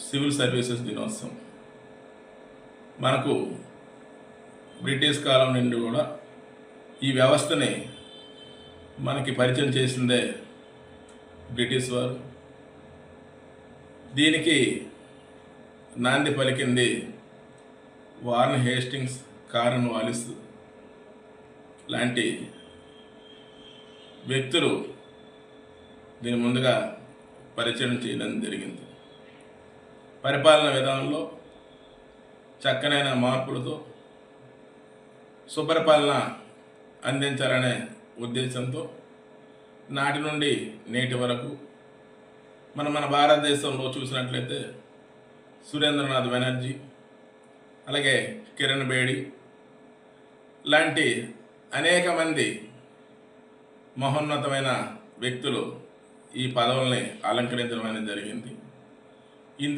Civil services దినోత్సవం. మనకు British కాలం నుండి కూడా ఈ వ్యవస్థని మనకి పరిచయం చేసిందే బ్రిటిష్ వారు. దీనికి నాంది పలికింది వార్న్ హేస్టింగ్స్ కారన్ వాలిస్ లాంటి వ్యక్తులు దీని ముందుగా పరిచయం చేయడం జరిగింది. పరిపాలన విధానంలో చక్కనైన మార్పులతో సుపరిపాలన అందించాలనే ఉద్దేశంతో నాటి నుండి నేటి వరకు మనం మన భారతదేశంలో చూసినట్లయితే సురేంద్రనాథ్ బెనర్జీ అలాగే కిరణ్ బేడి లాంటి అనేక మంది మహోన్నతమైన వ్యక్తులు ఈ పదవుల్ని అలంకరించడం అనేది జరిగింది.